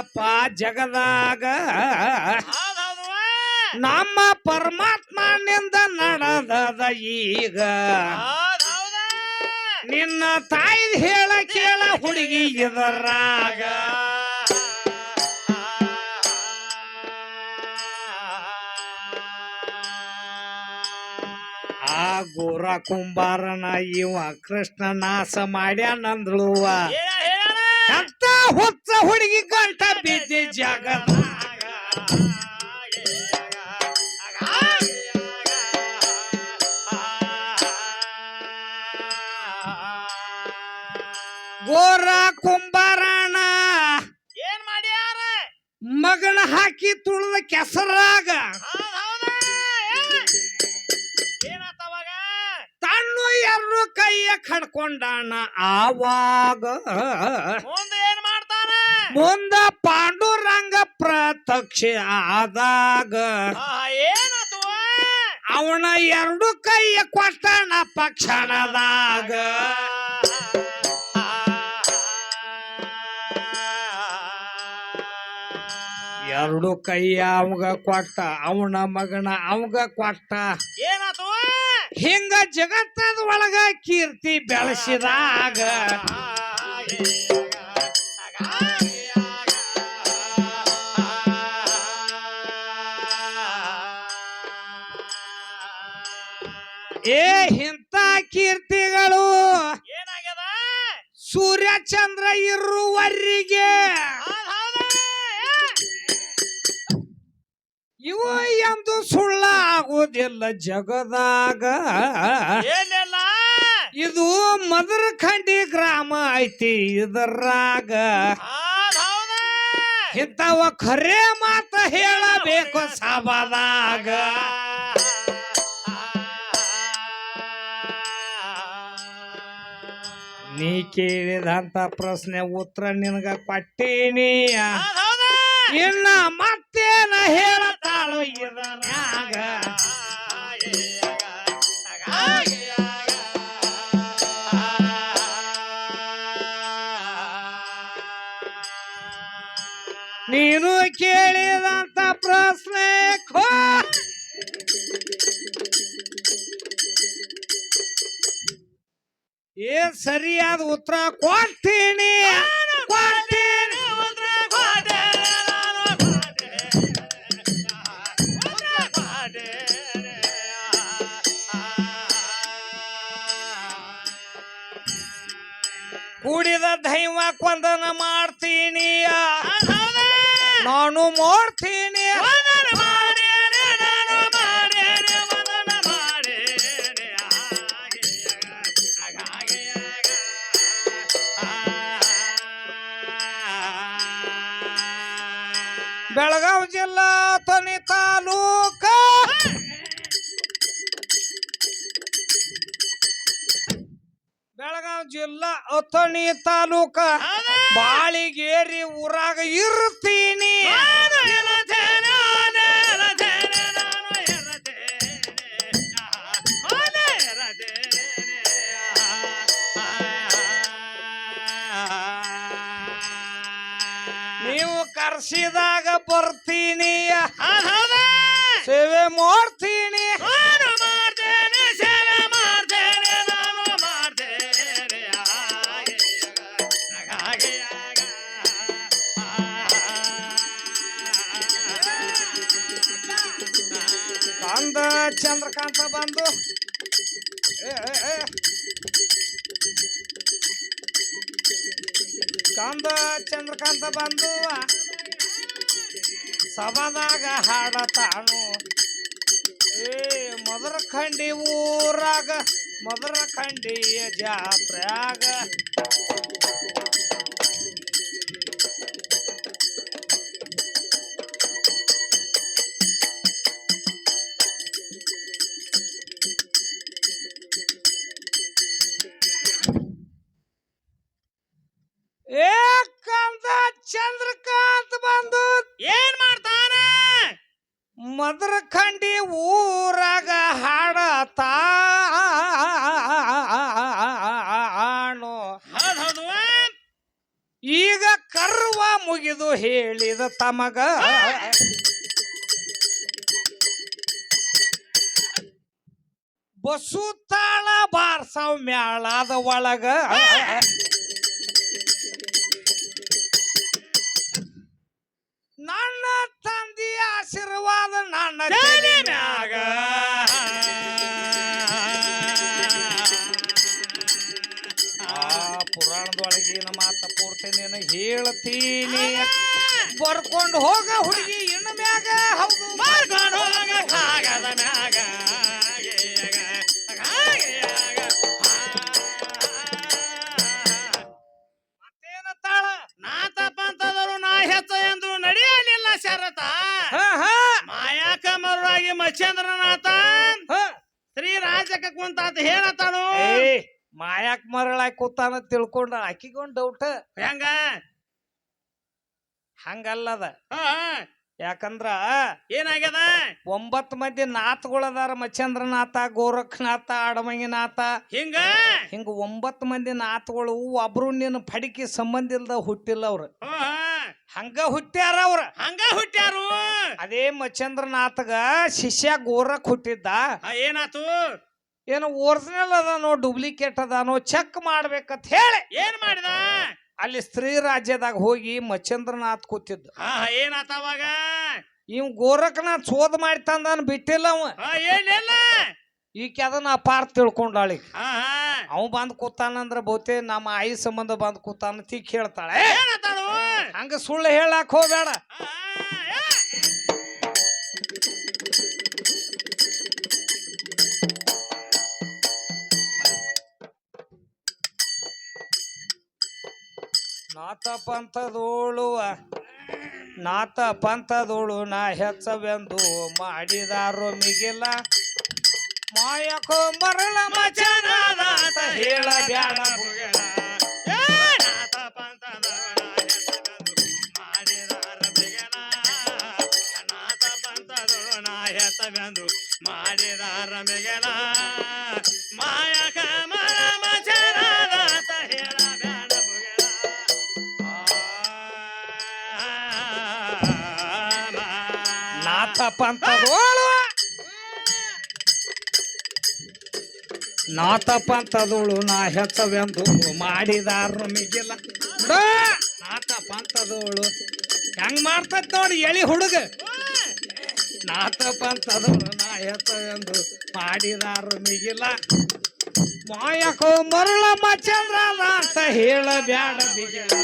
ತಾಯಿ ಜಗದಾಗ ನಮ್ಮ ಪರಮಾತ್ಮನಿಂದ ನಡೆದದ ಈಗ. ನಿನ್ನ ತಾಯಿ ಹೇಳ ಕೇಳ ಹುಡುಗಿ ಇದರಾಗ. ಆ ಗೋರ ಕುಂಬಾರನ ಇವ ಕೃಷ್ಣ ನಾಶ ಮಾಡ್ಯಾನಂದ್ಳುವ ಹುಚ್ಚ ಹುಡುಗಿ ಗಂಟ ಬಿದ್ದಿ ಜಗದಾಗ ಗೋರ ಕುಂಬಾರಣ. ಏನ್ ಮಾಡ್ಯಾರ? ಮಗನ ಹಾಕಿ ತುಳಿದ ಕೆಸರಾಗ. ತಣ್ಣು ಎರಡು ಕೈಯ ಕಡ್ಕೊಂಡಾನ ಆವಾಗ. ಮುಂದೆ ಪಾಂಡುರಂಗ ಪ್ರತ್ಯಕ್ಷ ಆದಾಗ ಏನಾತು ಅವನ ಎರಡು ಕೈಯ ಕೊಟ್ಟಣ ಪಕ್ಷಣದಾಗ. ಎರಡು ಕೈಯ ಅವಂಗ ಕೊಟ್ಟ ಅವನ ಮಗನ ಅವಗ ಕೊಟ್ಟ. ಏನಾತು ಹಿಂಗ ಜಗತ್ತದ ಒಳಗ ಕೀರ್ತಿ ಬೆಳೆಸಿದಾಗ. ಏ ಇಂಥ ಕೀರ್ತಿಗಳು. ಏನಾಗ್ಯದ? ಸೂರ್ಯ ಚಂದ್ರ ಇರುವರಿಗೆ ಇವು ಎಂದು ಸುಳ್ಳ ಆಗುವುದಿಲ್ಲ ಜಗದಾಗ. ಏನಿಲ್ಲ. ಇದು ಮದರಖಂಡಿ ಗ್ರಾಮ ಐತಿ ಇದರಾಗ. ಇಂಥವ ಖರೆ ಮಾತ ಹೇಳಬೇಕು ಸಭಾದಾಗ. ನೀ ಕೇಳಿದಂತ ಪ್ರಶ್ನೆ ಉತ್ತರ ನಿನಗ ಕೊಟ್ಟೀನಿ. ಇನ್ನ ಮತ್ತೇನ ಹೇಳತಾಳು ಸರಿಯಾದ ಉತ್ತರ ಕೊಡ್ತೀನಿ. ಕೊಡ್ತೀನಿ. ಕೂಡಿದ ದೈವ ಕೊಂದನ ಮಾಡ್ತೀನಿ ನಾನು ಮಾಡ್ತೀನಿ. ಬೆಳಗಾವಿ ಜಿಲ್ಲಾ ತನಿ ತಾಲೂಕ. ಬೆಳಗಾವಿ ಜಿಲ್ಲಾ ಅಥಣಿ ತಾಲೂಕ. ಬಾಳಿಗೇರಿ ಊರಾಗ ಇರ್ತೀನಿ. ಕರ್ಸಿದಾಗ ಬರ್ತೀನಿ. ಸೇವೆ ಮಾಡ್ತೀನಿ. ಬಂದ ಚಂದ್ರಕಾಂತ ಬಂದು. ಕಂದ ಚಂದ್ರಕಾಂತ ಬಂದು. ಸಭಾದಾಗ ಹಾಡತಾನು. ಏ ಮದರ ಖಂಡಿ ಊರಾಗ ಮದರ ಖಂಡಿಯ ಜಾತ್ರ್ಯಾಗ. ಹೇಳಿದ ತಮಗ. ಬಸು ತಾಳ ಬಾರ್ಸವ್ ಮ್ಯಾಳಾದ ಒಳಗ. ನನ್ನ ತಂದೆಯ ಆಶೀರ್ವಾದ ನನ್ನ ಮ್ಯಾಗ. ಆ ಪುರಾಣದೊಳಗಿನ ಮಾತ ಪೂರ್ತಿ ನೀನು ಹೇಳ್ತೀನಿ. ಬರ್ಕೊಂಡು ಹೋಗ ಹುಡುಗಿ ಇನ್ನು ಮ್ಯಾಗ. ಹೌದು. ಬರ್ಕೊಂಡು ಹೋಗ ಕಾಗದ ಮ್ಯಾಗ. ಏಯಗ, ಹಾಗೆಯಾಗ. ಮತ್ತೇನ ತಾಳ ನಾ ನಾ ಹೆಚ್ಚ ಎಂದು ನಡೆಯಲಿಲ್ಲ ಶರತ. ಮಾಯಾಕ ಮರುಳಾಗಿ ಮಚ್ಚೇಂದ್ರನಾಥ ಹಾ. ಶ್ರೀ ರಾಜಕ ಕುಂತ ಹೇಳತಾನು ಏ ಮಾಯಾಕ್ ಮರಳಾಗಿ ಕೂತಾನ ತಿಳ್ಕೊಂಡ. ಆಕಿಗೊಂದ್ ಡೌಟ್ ಹೆಂಗ? ಹಂಗಲ್ಲದ. ಹಾ. ಯಾಕಂದ್ರ ಏನಾಗ್ಯದ? ಒಂಬತ್ತು ಮಂದಿ ನಾಥಗಳದಾರ ಮಚ್ಚಂದ್ರನಾಥ ಗೋರಖನಾಥ ಅಡಮಂಗಿನಾಥ ಹಿಂಗ? ಹಿಂಗ ಒಂಬತ್ತು ಮಂದಿ ನಾಥಗಳು ಒಬ್ರು ನಿನ್ನ ಪಡಿಕೆ ಸಂಬಂಧ ಇಲ್ದ ಹುಟ್ಟಿಲ್ಲ ಅವ್ರು. ಹಂಗ ಹುಟ್ಟ್ಯಾರ ಅವ್ರ. ಹಂಗ ಹುಟ್ಟ್ಯಾರು? ಅದೇ ಮಚ್ಚಂದ್ರನಾಥಗ ಶಿಷ್ಯ ಗೋರಖ್ ಹುಟ್ಟಿದ್ದ. ಆ, ಏನಾತು? ಏನು ಒರಿಜಿನಲ್ ಅದಾನೋ ಡೂಪ್ಲಿಕೇಟ್ ಅದಾನೋ ಚೆಕ್ ಮಾಡ್ಬೇಕಂತ ಹೇಳಿ. ಏನ್ ಮಾಡಿದ? ಅಲ್ಲಿ ಸ್ತ್ರೀ ರಾಜ್ಯದಾಗ ಹೋಗಿ ಮಚ್ಚಂದ್ರನಾಥ್ ಕೂತಿದ್ದ. ಹಾ ಏನಾತ ಅವಾಗ? ಇವ್ ಗೋರಖನಾಥ್ ಶೋಧ ಮಾಡಿ ತಂದಾನ ಬಿಟ್ಟಿಲ್ಲ ಅವ. ಏನಿಲ್ಲ ಈಕೆ ಅದನ್ನ ಅಪಾರ ತಿಳ್ಕೊಂಡಾಳಿ ಹಾ ಅವ ಬಂದ್ ಕೂತಾನಂದ್ರ ಬಹುತೇ ನಮ್ಮ ಆಯಿ ಸಂಬಂಧ ಬಂದ್ ಕೂತಾನ ತಿಕ್ ಹೇಳ್ತಾಳೆ. ಹಂಗ ಸುಳ್ಳು ಹೇಳಕ್ ಹೋಗ್ಬೇಡ. ನಾಥ ಪಂಥದೋಳುವ ನಾಥ ಪಂಥದೋಳು ನಾ ಹೆಚ್ಚವೆಂದು ಮಾಡಿದಾರು ಮಿಗಿಲ್ಲ ಮಾಯಕೋ ಮರಳ ಮಚನಾದ ಅಂತ ಹೇಳ ಮಾಡಿದಾರ ಮಿಗಲ. ಮಾಯಕ ನಾಥ ನಾ ನಾಥ ಪಂಥದೋಳು ನಾ ಹೆಚ್ಚವೆಂದು ಮಾಡಿದಾರ ಮಿಗಿಲ್ಲ ಪಂತದೋಳು ಪಂಥದೋಳು ಹೆಂಗ್ ಮಾಡ್ತದ ನೋಡಿ ಎಳಿ ಹುಡುಗ. ನಾತ ಪಂತದೋಳು ನಾ ಹೆಚ್ಚವೆಂದು ಮಾಡಿದಾರ ಮಿಗಿಲ್ಲ ಮಾಯಕೋ ಮರಳ ಮಚಂದ್ರ ಅಂತ ಹೇಳ ಬ್ಯಾಡ ಬಿಗಿಲ್ಲ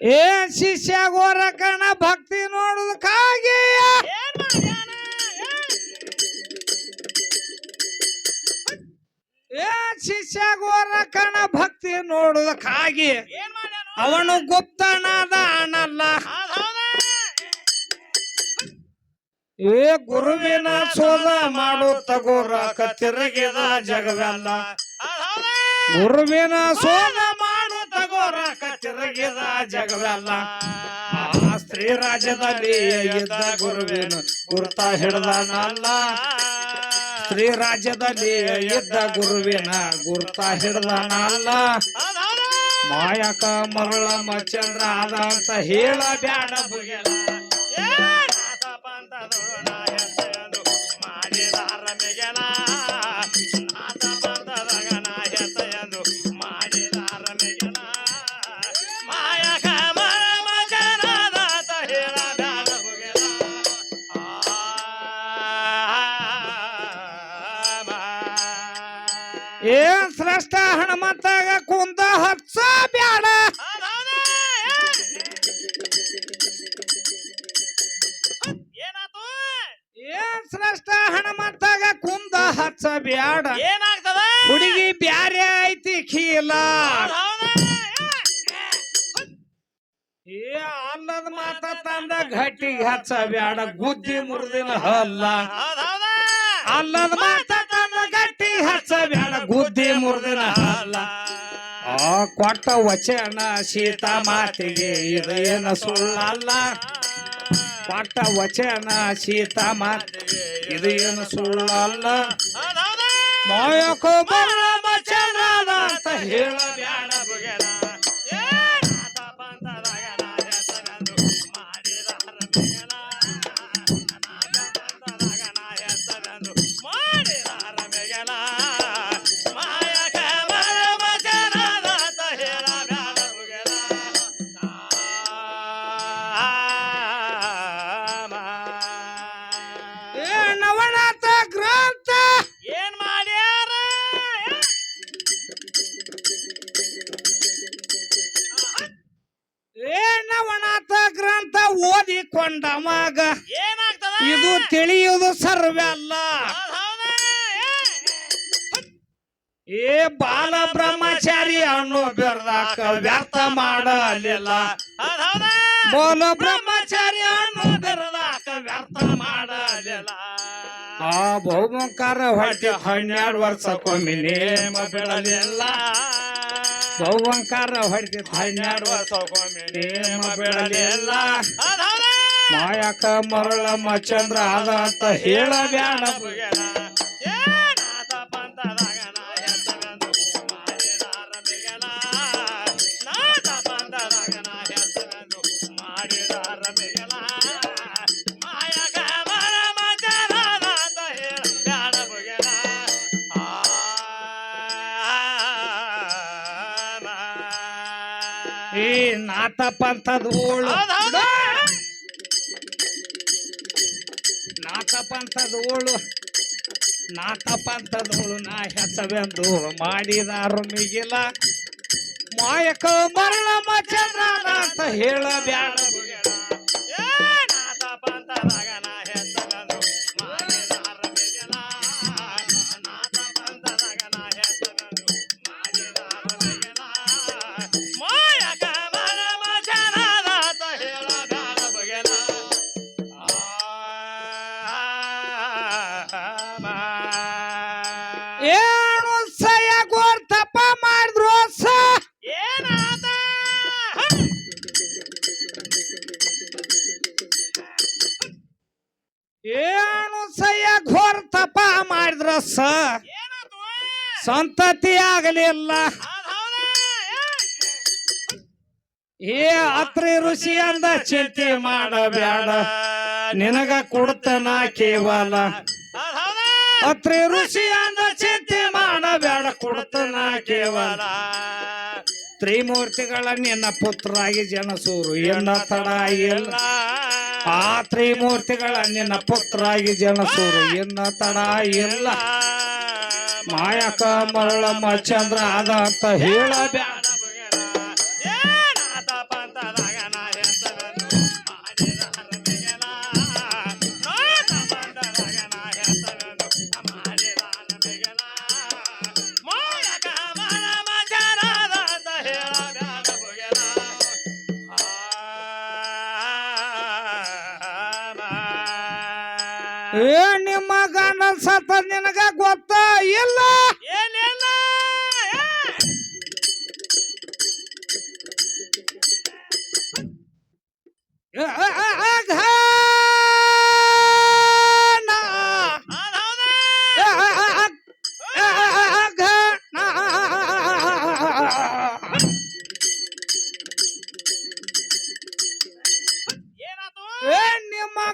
ಏ ಶಿಷ್ಯ ಗೋರಕನ ಭಕ್ತಿ ನೋಡುದಕ್ಕಾಗಿ? ಏ ಶಿಷ್ಯ ಗೋರಕನ ಭಕ್ತಿ ನೋಡುದಕ್ಕಾಗಿ? ಅವನು ಗುಪ್ತನಾದ ಅನಲ್ಲ ಏ ಗುರುವಿನ ಸೋದ ಮಾಡು ತಗೋರ ತಿರುಗಿದ ಜಗವೆಲ್ಲ ಗುರುವಿನ ಸೋದ ಗೋರಕ ತಿರುಗಿದ ಜಗವೆಲ್ಲ. ಆ ಸ್ತ್ರೀ ರಾಜ್ಯದಲ್ಲಿ ಇದ್ದ ಗುರುವಿನ ಗುರುತ ಹಿಡ್ದಾನಲ್ಲ. ಸ್ತ್ರೀ ರಾಜ್ಯದಲ್ಲಿ ಇದ್ದ ಗುರುವಿನ ಗುರುತ ಹಿಡ್ದಾನಲ್ಲ? ಮಾಯಕ ಮರಳ ಮಚಂದ್ರ ಆದ ಅಂತ ಹೇಳ ಬ್ಯಾಡ ಬುಗೆಲ ಹನುಮಂತಾಗ ಕುಂದ ಹಚ್ಚ ಬ್ಯಾಡ ಹೌದ್ ಹೌದಾ? ಏನಾತು ಏ ಶ್ರೇಷ್ಠ ಹನುಮಂತಾಗ ಕುಂದ ಹಚ್ಚ ಬ್ಯಾಡ ಏನಾಗ್ತದ ಹುಡುಗಿ ಬ್ಯಾರೆ ಐತಿ ಖೀಲ ಏ ಅಲ್ಲದ ಮಾತ ತಂದ ಗಟ್ಟಿಗೆ ಹಚ್ಚ ಬ್ಯಾಡ ಗುದ್ದಿ ಮುರಿದಿನ ಹಲ್ಲ? ಅಲ್ಲದ ಮಾತ ತನ್ನ ಬ್ಯಾಡ ಗುದ್ದಿ ಮುರ್ದಿನ ಹಾಲ. ಆ ಕೊಟ್ಟ ವಚನ ಸೀತಾ ಮಾತಿಗೆ ಇದೇನ ಸುಳ್ಳಲ್ಲ ಕೊಟ್ಟ ವಚನ ಸೀತಾ ಮಾತಿಗೆ ಇದೇನು ಸುಳ್ಳಲ್ಲ ಮಾಯಕೋ ಬರ ವಚನ ಅಂತ ಹೇಳಬೇಡ ಓದಿಕೊಂಡ ಮಗ. ಏನಾಗ್ತದ? ಇದು ತಿಳಿಯುವುದು ಸರ್ವೆ ಅಲ್ಲ. ಏ ಬಾಲ ಬ್ರಹ್ಮಚಾರಿ ಅನ್ನೋ ಬೆರ್ದಾಕ ವ್ಯರ್ಥ ಮಾಡಲಿಲ್ಲ? ಬಾಲ ಬ್ರಹ್ಮಚಾರಿ ಅನ್ನೋ ಬೆರ್ದಾಕ ವ್ಯರ್ಥ ಮಾಡಲಿಲ್ಲ. ಆ ಬಹುಮಂಕಾರ ಹೊಟ್ಟೆ ಹನ್ನೆರಡು ವರ್ಷಕ್ಕೊಮ್ಮೆ ನೇಮ ಬೆಳಲಿಲ್ಲ ಬಹುಮಂಕಾರ ಹೊಡೆದ ಹನ್ನೆರಡು ವರ್ಷಕ್ಕೊಮ್ಮೆ ನೇಮ ಹೌದ? ಮಾಯಕ ಮರಳ ಮಚಂದ್ರ ಅದ ಅಂತ ಹೇಳಬ್ಯಾಡ. ಏ ನಾಥ ಪಂಥದಾಗ ಓಳು ನಾಥ ಪಂಥದ ಓಳು ನಾ ಹೆಸವೆಂದು ಮಾಡಿದಾರು ಮಿಗಿಲ. ಮಾಯಕ ಮರಳ ಮಚಂದ್ರ ಅಂತ ಹೇಳಬ್ಯಾಡ ಸಂತತಿ ಆಗಲಿಲ್ಲ ಏ ಅತ್ರಿ ಋಷಿ ಅಂದ ಚಿಂತೆ ಮಾಡಬೇಡ. ನಿನಗ ಕೊಡ್ತನ ಕೇವಲ? ಅತ್ರಿ ಋಷಿ ಅಂದ ಚಿಂತೆ ಮಾಡಬೇಡ, ಕೊಡ್ತನ ಕೇವಲ. ತ್ರಿಮೂರ್ತಿಗಳ ನಿನ್ನ ಪುತ್ರರಾಗಿ ಜನಸೂರು ಎನ್ನ ತಡ ಇಲ್ಲ ಆ ತ್ರಿಮೂರ್ತಿಗಳ ನಿನ್ನ ಪುತ್ರರಾಗಿ ಜನಸೂರು ಎನ್ನ ತಡ ಇಲ್ಲ ಮಾಯಕ ಮರಳ ಮಚಂದ್ರ ಅದ ಅಂತ ಹೇಳಬೇಡ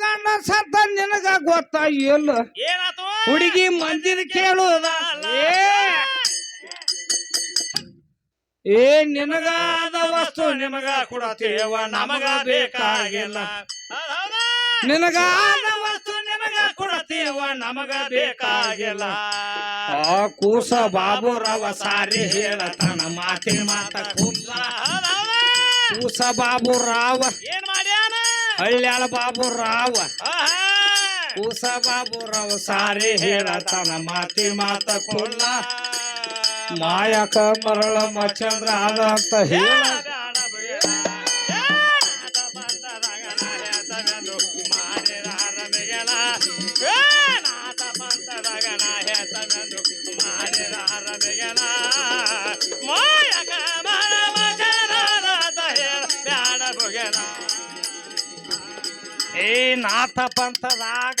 ಗಂಡ ಸತ ನಿನಗ ಗೊತ್ತ ಇಲ್ಲ ಏನಾತು ಹುಡುಗಿ ಮಂದಿನ ಕೇಳುವುದ ಏ ನಿನಗಾದ ವಸ್ತು ನಿಮಗ ಕೊಡತೇವ ನಮಗ ಬೇಕಾಗಿಲ್ಲ? ನಿನಗಾದ ವಸ್ತು ನಿಮಗ ಕೊಡತೇವ ನಮಗ ಬೇಕಾಗಿಲ್ಲ. ಆ ಕೂಸ ಬಾಬುರವ ಸಾರಿ ಹೇಳತನ ಮಾತಿ ಮಾತ ಕುಲ್ಲ ಕೂಸ ಬಾಬುರಾವ ಏನ್ ಮಾಡ್ಯಾನ? ಹಳ್ಳ್ಯಾಳ ಬಾಬುರಾವ. ಕೂಸ ಬಾಬುರಾವ ಸಾರಿ ಹೇಳತನ ಮಾತಿ ಮಾತ ಕುಲ್ಲ ಮಾಯಕ ಮರಳ ಮಚಂದ್ರ ಆದ ಅಂತ ಹೇಳ. ಏ ನಾಥ ಪಂಥದಾಗ ಪಂಥದಾಗ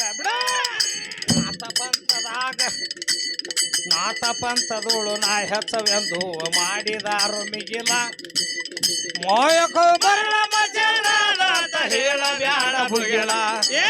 ನಾಥ ಪಂಥದೋಳು ನಾ ಹೆಚ್ಚವೆಂದು ಮಾಡಿದಾರು ಮಿಗಿಲ. ಮೋಯಕೋ ಬರಲ ಮಜಲಾದ ಹೇಳ ಬ್ಯಾಡ ಬುಗಿಲ ಏ